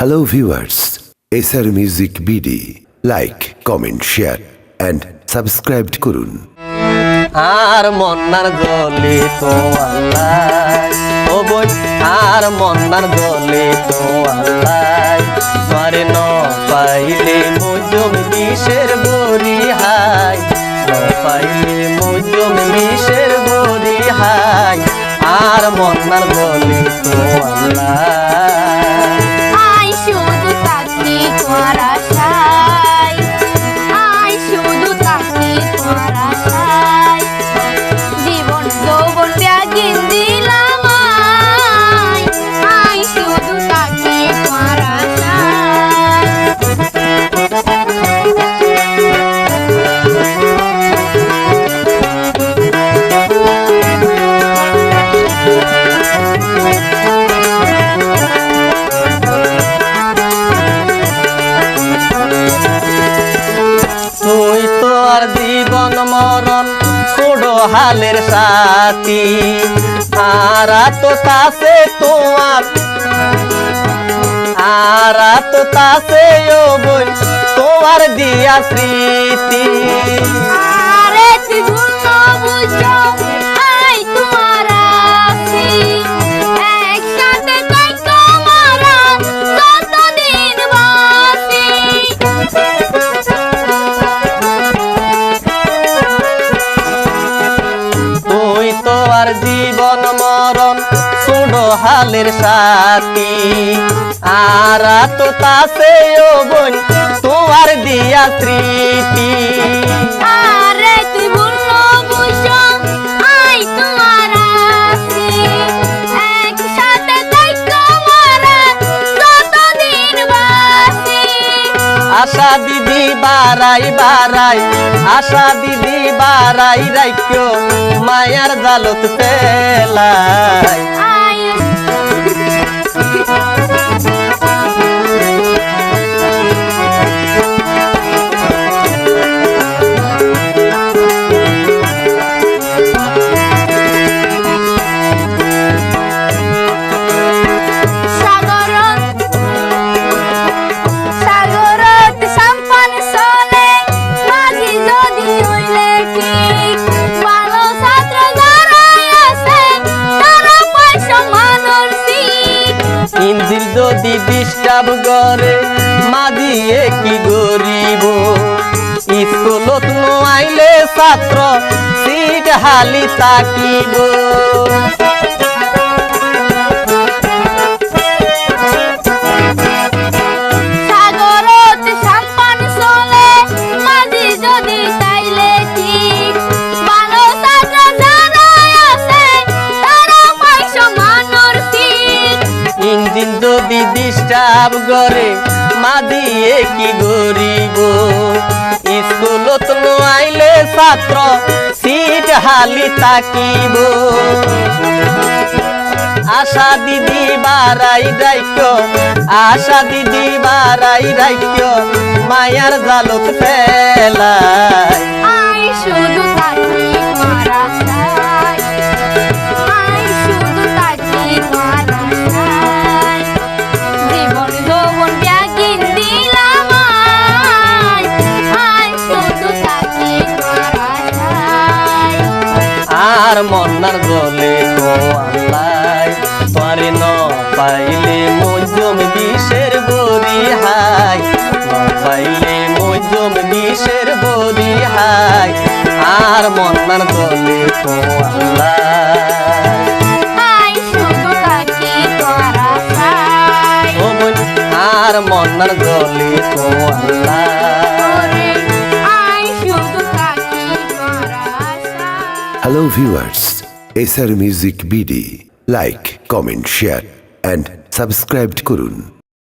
Hello viewers S SR music BD like comment share and subscribe করুন। আর মন্নার গলে তো ও বই, আর মন্নার গলে তো আল্লাহ। মারে ন পাইলে মুজুম বিষের বরি হাই। পাইলে মুজুম বিষের বরি হাই। আর মন্নার গলে তো আল্লাহ। হালের সাথী। আরা তো তাসে তোমার আরা তো তাসে ও বই তোমার দিয়া স্মৃতি। আরে তুই হালের সাথী। আর তো তাসে ও বোন তোমার দিয়া স্মৃতি। আরে তুই ভুল না বুঝো আই তোমার আছি। একসাথে তাই তোমারা যতদিন বাঁচি। আশা দিদি বারাই বারাই আশা দিদি বারাই রাইক্য মায়ার জালত পেলাই ইন্দিল যদি ডিস্টার্ব করে, মা দিয়ে কি গরিব? স্কুলত নো আইলে ছাত্র, সিট হালি তাকিব। ডিস্টার্ব করে মা দিয়ে কি গরিব? স্কুলত আইলে ছাত্র, সিট হালি তাকিব। আশা দিদি বারাই রাইক্য আশা দিদি বারাই রাইক্য মায়ার জালত আই শুধু আর মন্নার গলে তো আল্লাহ তোরে ন পাইলে মজুম বিষের বরি হাই পাইলে মজুম বিষের বরি হাই আর মন্নার গলে তো আল্লাহ আর মন্নার গলে আল্লাহ I SR music BD like comment share and subscribe করুন।